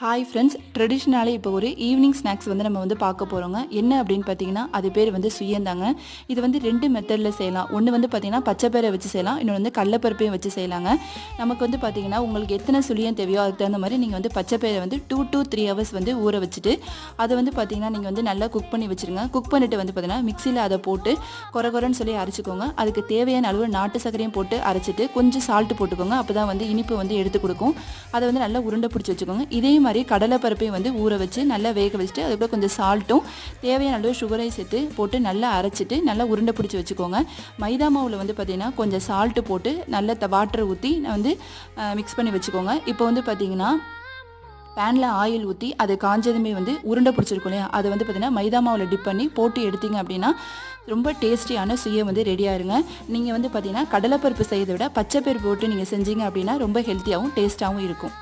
Hi friends ட்ரெடிஷ்னலாக இப்போ ஒரு ஈவினிங் ஸ்நாக்ஸ் வந்து நம்ம வந்து பார்க்க போகிறோங்க என்ன அப்படின்னு பார்த்தீங்கன்னா அது பேர் வந்து சுயந்தாங்க. இது வந்து ரெண்டு மெத்தடில் செய்யலாம். ஒன்று வந்து பார்த்தீங்கன்னா பச்சைப்பயிரை வச்சு செய்யலாம். இன்னொன்று வந்து கடலப்பருப்பையும் வச்சு செய்யலாங்க. நமக்கு வந்து பார்த்தீங்கன்னா உங்களுக்கு எத்தனை சுழியம் தேவையோ அதுக்கு தகுந்த மாதிரி நீங்கள் வந்து பச்சைப்பயிரை வந்து டூ டூ த்ரீ ஹவர்ஸ் வந்து ஊற வச்சுட்டு அதை வந்து பார்த்தீங்கன்னா நீங்கள் வந்து நல்லா குக் பண்ணி வச்சுருங்க. குக் பண்ணிட்டு வந்து பார்த்தீங்கன்னா மிக்சியில் அதை போட்டு கொர கொரன்னு சொல்லி அரைச்சிக்கோங்க. அதுக்கு தேவையான அளவு நாட்டு சர்க்கரையும் போட்டு அரைச்சிட்டு கொஞ்சம் சால்ட்டு போட்டுக்கோங்க. அப்போ தான் வந்து இனிப்பு வந்து எடுத்து கொடுக்கும். அதை வந்து நல்லா உருண்டை பிடிச்சி வச்சுக்கோங்க. இதே மாதிரி கடலைப்பருப்பையும் வந்து ஊற வச்சு நல்லா வேக வச்சுட்டு அதுக்குள்ள கொஞ்சம் சால்ட்டும் தேவையான அளவு சுகரையும் சேர்த்து போட்டு நல்லா அரைச்சிட்டு நல்லா உருண்டை பிடிச்சி வச்சுக்கோங்க. மைதா மாவில் வந்து பார்த்தீங்கன்னா கொஞ்சம் சால்ட்டு போட்டு நல்லா வாட்டர் ஊற்றி வந்து மிக்ஸ் பண்ணி வச்சுக்கோங்க. இப்போ வந்து பார்த்தீங்கன்னா பேனில் ஆயில் ஊற்றி அது காஞ்சதுமே வந்து உருண்டை பிடிச்சிருக்கும் இல்லையா? அதை வந்து பார்த்தீங்கன்னா மைதா மாவில் டிப் பண்ணி போட்டு எடுத்தீங்க அப்படின்னா ரொம்ப டேஸ்டியான சுயம் வந்து ரெடியாக இருங்க நீங்கள் வந்து பார்த்தீங்கன்னா கடலைப்பருப்பு செய்யறதை விட பச்சை பருப்பு போட்டு நீங்கள் செஞ்சீங்க அப்படின்னா ரொம்ப ஹெல்த்தியாகவும் டேஸ்ட்டாகவும் இருக்கும்.